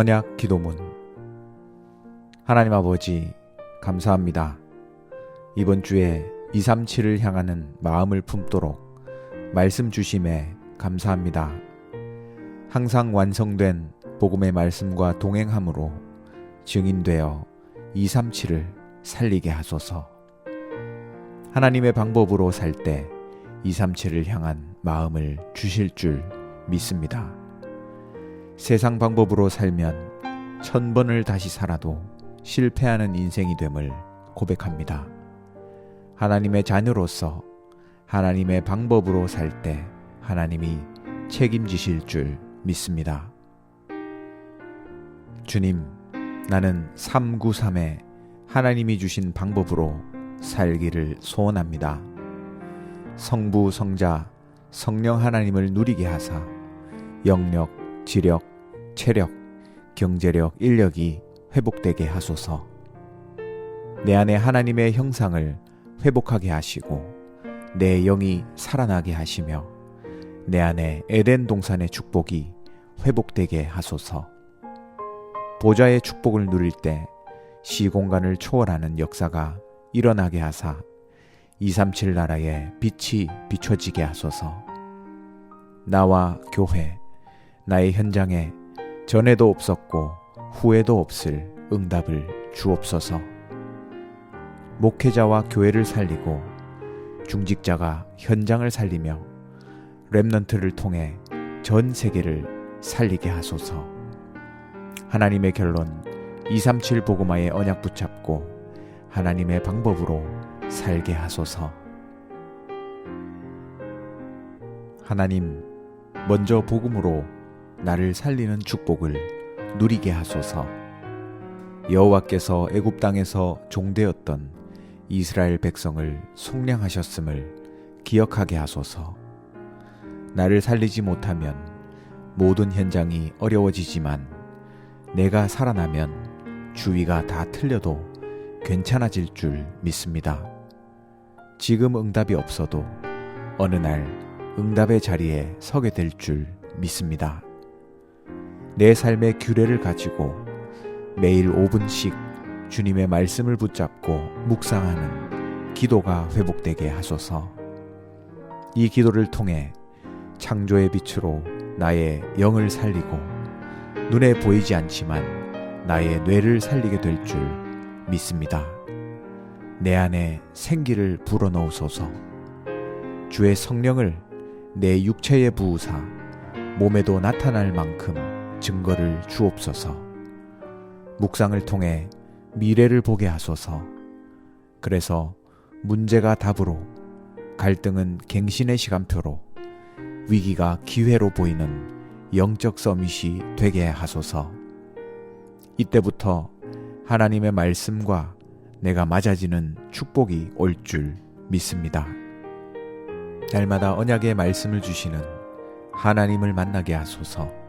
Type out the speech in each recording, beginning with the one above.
언약 기도문 하나님 아버지 감사합니다. 이번 주에 237을 향하는 마음을 품도록 말씀 주심에 감사합니다. 항상 완성된 복음의 말씀과 동행함으로 증인되어 237을 살리게 하소서. 하나님의 방법으로 살 때 237을 향한 마음을 주실 줄 믿습니다. 세상 방법으로 살면 천 번을 다시 살아도 실패하는 인생이 됨을 고백합니다. 하나님의 자녀로서 하나님의 방법으로 살 때 하나님이 책임지실 줄 믿습니다. 주님, 나는 393에 하나님이 주신 방법으로 살기를 소원합니다. 성부, 성자, 성령 하나님을 누리게 하사 영력, 지력, 체력, 경제력, 인력이 회복되게 하소서. 내 안에 하나님의 형상을 회복하게 하시고 내 영이 살아나게 하시며 내 안에 에덴 동산의 축복이 회복되게 하소서. 보좌의 축복을 누릴 때 시공간을 초월하는 역사가 일어나게 하사 237 나라의 빛이 비춰지게 하소서. 나와 교회, 나의 현장에 전에도 없었고 후에도 없을 응답을 주옵소서. 목회자와 교회를 살리고 중직자가 현장을 살리며 렘넌트를 통해 전 세계를 살리게 하소서. 하나님의 결론 237 보고마의 언약 붙잡고 하나님의 방법으로 살게 하소서. 하나님, 먼저 복음으로 나를 살리는 축복을 누리게 하소서. 여호와께서 애굽 땅에서 종되었던 이스라엘 백성을 속량하셨음을 기억하게 하소서. 나를 살리지 못하면 모든 현장이 어려워지지만 내가 살아나면 주위가 다 틀려도 괜찮아질 줄 믿습니다. 지금 응답이 없어도 어느 날 응답의 자리에 서게 될 줄 믿습니다. 내 삶의 규례를 가지고 매일 5분씩 주님의 말씀을 붙잡고 묵상하는 기도가 회복되게 하소서. 이 기도를 통해 창조의 빛으로 나의 영을 살리고 눈에 보이지 않지만 나의 뇌를 살리게 될 줄 믿습니다. 내 안에 생기를 불어넣으소서. 주의 성령을 내 육체에 부으사 몸에도 나타날 만큼 증거를 주옵소서. 묵상을 통해 미래를 보게 하소서. 그래서 문제가 답으로, 갈등은 갱신의 시간표로, 위기가 기회로 보이는 영적 서밋이 되게 하소서. 이때부터 하나님의 말씀과 내가 맞아지는 축복이 올 줄 믿습니다. 날마다 언약의 말씀을 주시는 하나님을 만나게 하소서.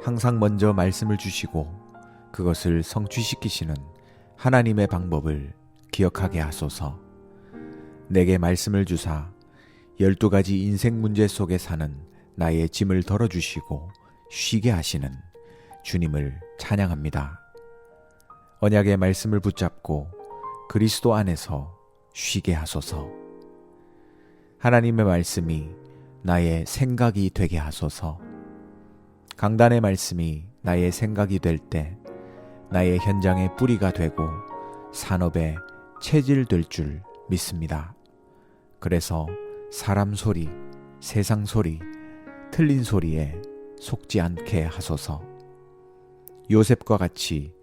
항상 먼저 말씀을 주시고 그것을 성취시키시는 하나님의 방법을 기억하게 하소서. 내게 말씀을 주사 열두 가지 인생 문제 속에 사는 나의 짐을 덜어주시고 쉬게 하시는 주님을 찬양합니다. 언약의 말씀을 붙잡고 그리스도 안에서 쉬게 하소서. 하나님의 말씀이 나의 생각이 되게 하소서. 강단의 말씀이 나의 생각이 될 때 나의 현장의 뿌리가 되고 산업의 체질 될 줄 믿습니다. 그래서 사람 소리, 세상 소리, 틀린 소리에 속지 않게 하소서. 요셉과 같이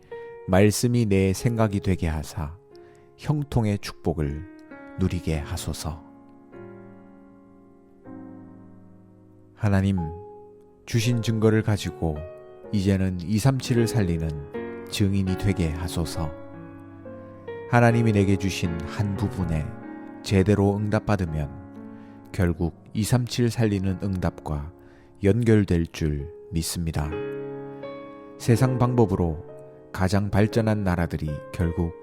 말씀이 내 생각이 되게 하사 형통의 축복을 누리게 하소서. 하나님, 주신 증거를 가지고 이제는 237을 살리는 증인이 되게 하소서. 하나님이 내게 주신 한 부분에 제대로 응답받으면 결국 237 살리는 응답과 연결될 줄 믿습니다. 세상 방법으로 가장 발전한 나라들이 결국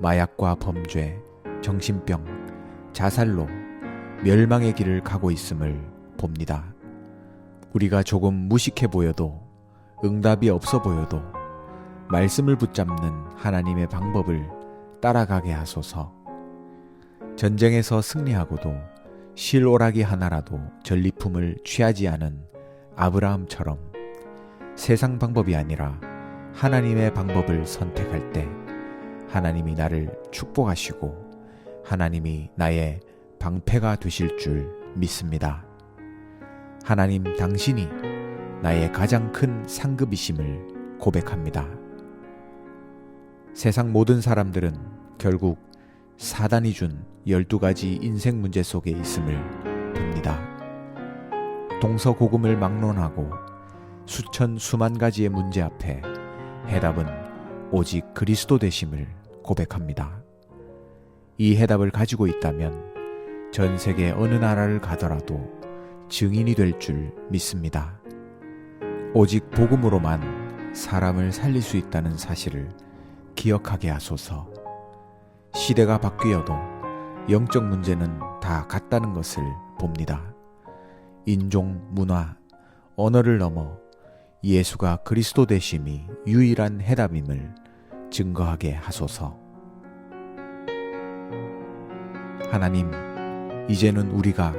마약과 범죄, 정신병, 자살로 멸망의 길을 가고 있음을 봅니다. 우리가 조금 무식해 보여도 응답이 없어 보여도 말씀을 붙잡는 하나님의 방법을 따라가게 하소서. 전쟁에서 승리하고도 실오라기 하나라도 전리품을 취하지 않은 아브라함처럼 세상 방법이 아니라 하나님의 방법을 선택할 때 하나님이 나를 축복하시고 하나님이 나의 방패가 되실 줄 믿습니다. 하나님 당신이 나의 가장 큰 상급이심을 고백합니다. 세상 모든 사람들은 결국 사단이 준 12가지 인생 문제 속에 있음을 봅니다. 동서고금을 막론하고 수천 수만 가지의 문제 앞에 해답은 오직 그리스도 되심을 고백합니다. 이 해답을 가지고 있다면 전 세계 어느 나라를 가더라도 증인이 될 줄 믿습니다. 오직 복음으로만 사람을 살릴 수 있다는 사실을 기억하게 하소서. 시대가 바뀌어도 영적 문제는 다 같다는 것을 봅니다. 인종, 문화, 언어를 넘어 예수가 그리스도 되심이 유일한 해답임을 증거하게 하소서. 하나님, 이제는 우리가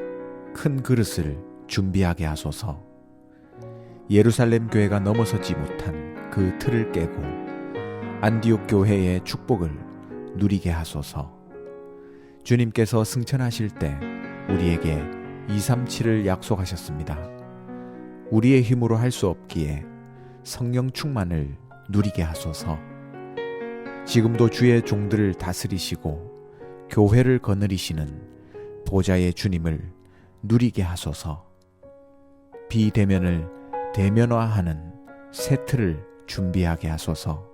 큰 그릇을 준비하게 하소서. 예루살렘 교회가 넘어서지 못한 그 틀을 깨고 안디옥 교회의 축복을 누리게 하소서. 주님께서 승천하실 때 우리에게 237을 약속하셨습니다. 우리의 힘으로 할 수 없기에 성령 충만을 누리게 하소서. 지금도 주의 종들을 다스리시고 교회를 거느리시는 보좌의 주님을 누리게 하소서. 비대면을 대면화하는 새 틀을 준비하게 하소서.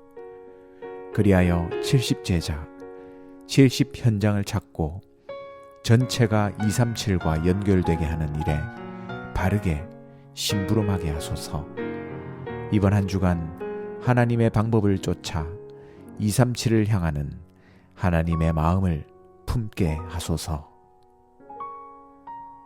그리하여 70제자, 70 현장을 찾고 전체가 237과 연결되게 하는 일에 바르게 심부름하게 하소서. 이번 한 주간 하나님의 방법을 쫓아 237을 향하는 하나님의 마음을 품게 하소서.